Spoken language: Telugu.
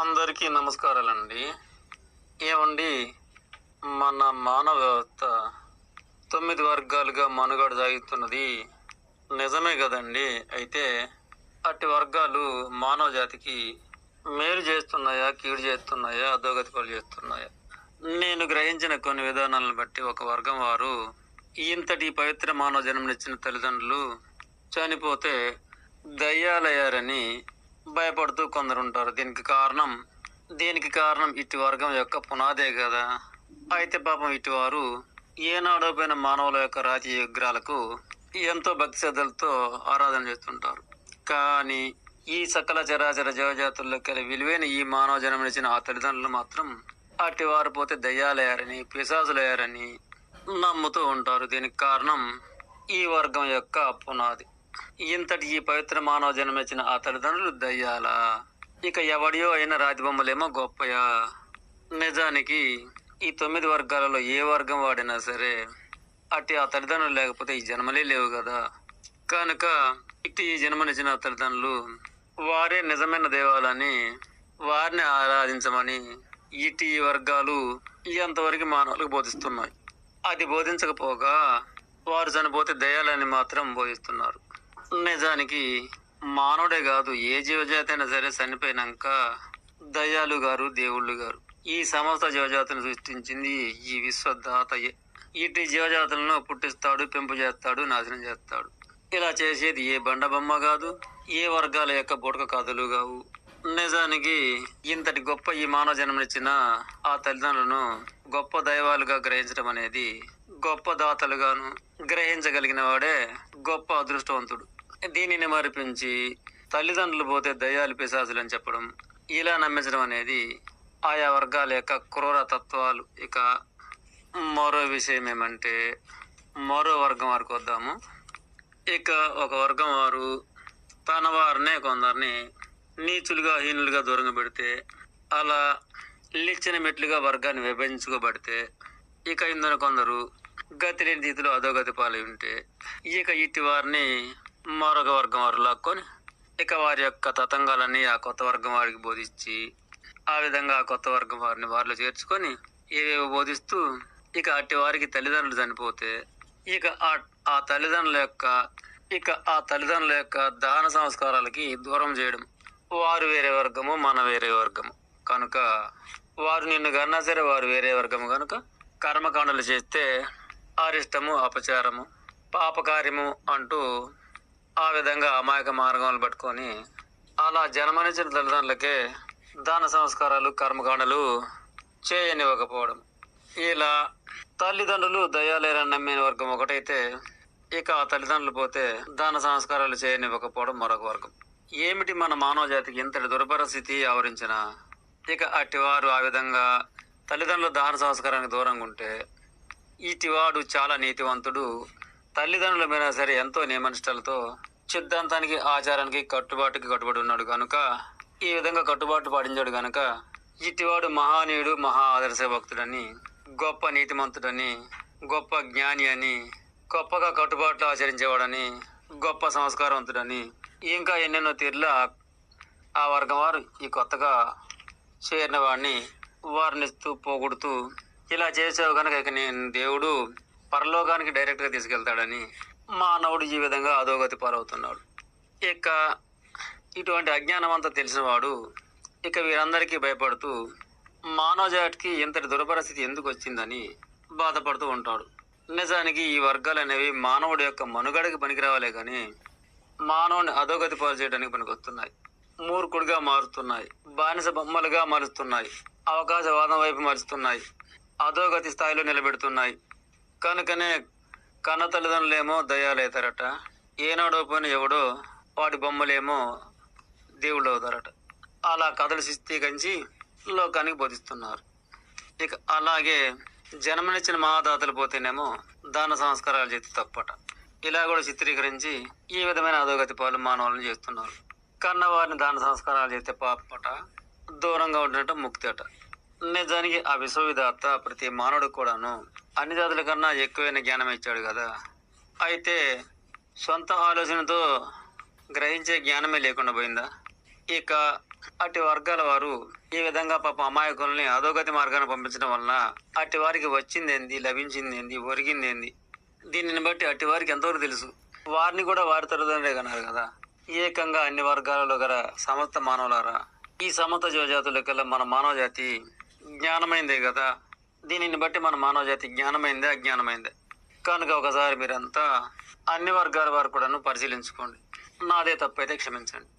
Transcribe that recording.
అందరికీ నమస్కారాలండి. ఏమండి మన మానవ వ్యవస్థ తొమ్మిది వర్గాలుగా మనుగడ సాగుతున్నది నిజమే కదండి. అయితే అట్టి వర్గాలు మానవ జాతికి మేలు చేస్తున్నాయా కీడు చేస్తున్నాయా అధోగతి పాలు చేస్తున్నాయా? నేను గ్రహించిన కొన్ని విధానాలను బట్టి ఒక వర్గం వారు ఇంతటి పవిత్ర మానవ జన్మనిచ్చిన తల్లిదండ్రులు చనిపోతే దయ్యాలయ్యారని భయపడుతూ కొందరు ఉంటారు దీనికి కారణం దీనికి కారణం ఇటు వర్గం యొక్క పునాదే కదా అయితే పాపం ఇటువారు ఏనాడో పోయిన మానవుల యొక్క రాతి విగ్రహాలకు ఎంతో భక్తి శ్రద్ధలతో ఆరాధన చేస్తుంటారు. కానీ ఈ సకల చరాచర జీవజాతుల్లోకి విలువైన ఈ మానవ జన్మనిచ్చిన ఆ తల్లిదండ్రులు మాత్రం అట్టి వారు పోతే దయ్యాలయ్యారని పిశాసులయ్యారని నమ్ముతూ ఉంటారు. దీనికి కారణం ఈ వర్గం యొక్క పునాది. ఇంతటి ఈ పవిత్ర మానవ జన్మించిన ఆ తల్లిదండ్రులు దయ్యాలా? ఇక ఎవడియో అయిన రాతి బొమ్మలేమో గొప్పయా? నిజానికి ఈ తొమ్మిది వర్గాలలో ఏ వర్గం వాడినా సరే అట్టి ఆ తల్లిదండ్రులు లేకపోతే ఈ జన్మలే లేవు కదా కనుక ఇట్టి ఈ జన్మనిచ్చిన తల్లిదండ్రులు వారే నిజమైన దేవాలని వారిని ఆరాధించమని ఇటు ఈ వర్గాలు ఎంతవరకు మానవులకు బోధిస్తున్నాయి? అది బోధించకపోగా వారు చనిపోతే దయాలని మాత్రం బోధిస్తున్నారు. నిజానికి మానవుడే కాదు ఏ జీవజాతి అయినా సరే చనిపోయినాక దయ్యాలు గారు దేవుళ్ళు గారు. ఈ సమస్త జీవజాతిని సృష్టించింది ఈ విశ్వదాతయే. ఇటు జీవజాతులను పుట్టిస్తాడు పెంపు చేస్తాడు నాశనం చేస్తాడు. ఇలా చేసేది ఏ బండబొమ్మ కాదు ఏ వర్గాల యొక్క బుడక కథలు కావు. నిజానికి ఇంతటి గొప్ప ఈ మానవ జన్మనిచ్చిన ఆ తల్లిదండ్రులను గొప్ప దైవాలుగా గ్రహించడం అనేది గొప్ప దాతలుగాను గ్రహించగలిగిన వాడే గొప్ప అదృష్టవంతుడు. దీనిని మరిపించి తల్లిదండ్రులు పోతే దయ్యాలు పిశాసులు అని చెప్పడం ఇలా నమ్మించడం అనేది ఆయా వర్గాల యొక్క క్రూర తత్వాలు. ఇక మరో విషయం ఏమంటే మరో వర్గం వారికి వద్దాము. ఇక ఒక వర్గం వారు తన వారినే కొందరిని నీచులుగా హీనులుగా దూరంగా పెడితే అలా లిచ్చిన మెట్లుగా వర్గాన్ని విభజించుకోబడితే ఇక ఇందులో కొందరు గతి లేని రీతిలో అధోగతి పాలై ఉంటే ఇక ఇట్టి వారిని మరొక వర్గం వారు లాక్కొని ఇక వారి యొక్క తతంగాలన్నీ ఆ కొత్త వర్గం వారికి బోధించి ఆ విధంగా ఆ కొత్త వర్గం వారిని వారిలో చేర్చుకొని ఏవేవో బోధిస్తూ ఇక అట్టి వారికి తల్లిదండ్రులు చనిపోతే ఇక ఆ తల్లిదండ్రుల యొక్క ఇక ఆ తల్లిదండ్రుల యొక్క దాన సంస్కారాలకి దూరం చేయడం వారు వేరే వర్గము మన వేరే వర్గము. కనుక వారు నిన్ను కన్నా సరే వారు వేరే వర్గము కనుక కర్మకాండలు చేస్తే అరిష్టము అపచారము పాపకార్యము అంటూ ఆ విధంగా అమాయక మార్గములు పట్టుకొని అలా జన్మనిచ్చిన తల్లిదండ్రులకే దాన సంస్కారాలు కర్మకాండలు చేయనివ్వకపోవడం. ఇలా తల్లిదండ్రులు దయాలేరని నమ్మిన వర్గం ఒకటైతే ఇక ఆ తల్లిదండ్రులు పోతే దాన సంస్కారాలు చేయనివ్వకపోవడం మరొక వర్గం. ఏమిటి మన మానవ జాతికి ఇంతటి దుర్భర స్థితి ఆవరించిన ఇక అట్టివారు ఆ విధంగా తల్లిదండ్రుల దాన సంస్కారానికి దూరంగా ఉంటే ఇటివాడు చాలా నీతివంతుడు తల్లిదండ్రుల మీద సరే ఎంతో నియమనిష్టలతో సిద్ధాంతానికి ఆచారానికి కట్టుబాటుకి కట్టుబడి ఉన్నాడు కనుక ఈ విధంగా కట్టుబాటు పాటించాడు కనుక ఇటివాడు మహానీయుడు మహా ఆదర్శ భక్తుడని గొప్ప నీతిమంతుడని గొప్ప జ్ఞాని అని గొప్పగా కట్టుబాట్లు ఆచరించేవాడని గొప్ప సంస్కారవంతుడని ఇంకా ఎన్నెన్నో తీర్ల ఆ వర్గం వారు ఈ కొత్తగా చేరిన వాడిని వారినిస్తూ పోగొడుతూ ఇలా చేసావు కనుక ఇక నేను దేవుడు పరలోకానికి డైరెక్ట్గా తీసుకెళ్తాడని మానవుడు ఈ విధంగా అధోగతి పాలవుతున్నాడు. ఇక ఇటువంటి అజ్ఞానం అంతా తెలిసినవాడు ఇక వీరందరికీ భయపడుతూ మానవ జాతికి ఇంతటి దురపరిస్థితి ఎందుకు వచ్చిందని బాధపడుతూ ఉంటాడు. నిజానికి ఈ వర్గాలు అనేవి మానవుడి యొక్క మనుగడకి పనికిరావాలే కానీ మానవుని అధోగతి పాలు చేయడానికి పనికొస్తున్నాయి మూర్ఖుడిగా మారుతున్నాయి. బానిస బొమ్మలుగా మారుస్తున్నాయి. అవకాశవాదం వైపు మారుస్తున్నాయి. అధోగతి స్థాయిలో నిలబెడుతున్నాయి. కనుకనే కన్న తల్లిదండ్రులేమో దయాలవుతారట. ఏనాడో పోయిన ఎవడో వాడి బొమ్మలేమో దేవుళ్ళు అవుతారట అలా కథలు చిత్రీకరించి లోకానికి బోధిస్తున్నారు. ఇక అలాగే జన్మనిచ్చిన మహాదాతలు పోతేనేమో దాన సంస్కారాలు చేతి తప్పట. ఇలా కూడా చిత్రీకరించి ఈ విధమైన అధోగతి పాలు మానవులను చేస్తున్నారు. కన్నవారిని దాన సంస్కారాలు చేస్తే పాపట దూరంగా ఉండటం ముక్తి అట. నిజానికి ఆ విశ్వవిధాత ప్రతి మానవుడు కూడాను అన్ని జాతుల కన్నా ఎక్కువైన జ్ఞానం ఇచ్చాడు కదా. అయితే సొంత ఆలోచనతో గ్రహించే జ్ఞానమే లేకుండా పోయిందా? ఇక అటు వర్గాల వారు ఈ విధంగా పాప అమాయకుల్ని అధోగతి మార్గాన్ని పంపించడం వలన అటు వారికి వచ్చింది ఏంది లభించింది ఏంది ఒరిగింది ఏంది దీనిని బట్టి అటు వారికి ఎంతవరకు తెలుసు? వారిని కూడా వారి తరదనే కన్నారు కదా. ఏకంగా అన్ని వర్గాలలో గల సమస్త మానవులారా ఈ సమస్త జీవజాతుల కల్లా మన మానవ జాతి జ్ఞానమైందే కదా. దీనిని బట్టి మన మానవ జాతి జ్ఞానమైందే అజ్ఞానమైందే. కనుక ఒకసారి మీరంతా అన్ని వర్గాల వారు కూడాను పరిశీలించుకోండి. నాదే తప్పైతే క్షమించండి.